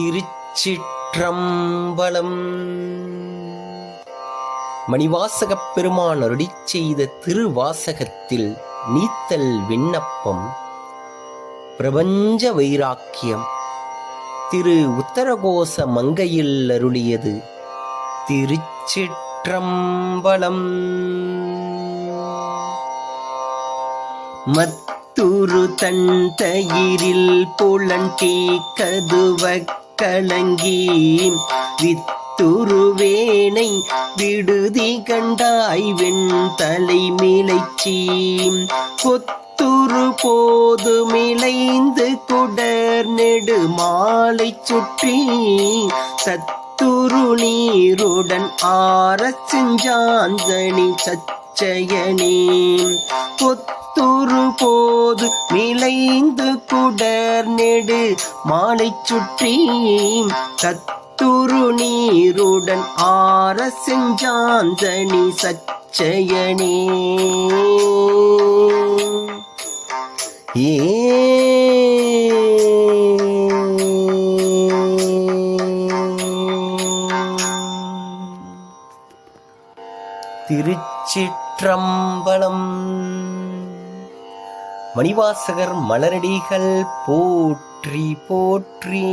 திருச்சிற்றம்பலம். மணிவாசகப் பெருமான் அருளிச் செய்த திருவாசகத்தில் நீத்தல் விண்ணப்பம் பிரபஞ்ச வைராக்கியம். திரு உத்தரகோச மங்கையில் அருளியது திருச்சிற்றம்பலம். மத்துரு தன் தயிரில் புலன்டி கதுவக் கலங்கி வித்துருவேனை விடுதி கண்டாய் வெண்தலை மிளைச்சி கொத்துரு போது மிளைந்து குடர் நெடு மாலை சுற்றி சத்துரு நீருடன் ஆற செஞ்சாந்தனி சச்சயனே கொத்துரு போ போது மிளைந்து குடர் நெடு மாலை சுற்றி தத்துரு நீருடன் ஆற செஞ்சாந்தனி சச்சயனே. ஏ திருச்சிற்றம்பலம் மணிவாசகர் மலரடிகள் போற்றி போற்றி.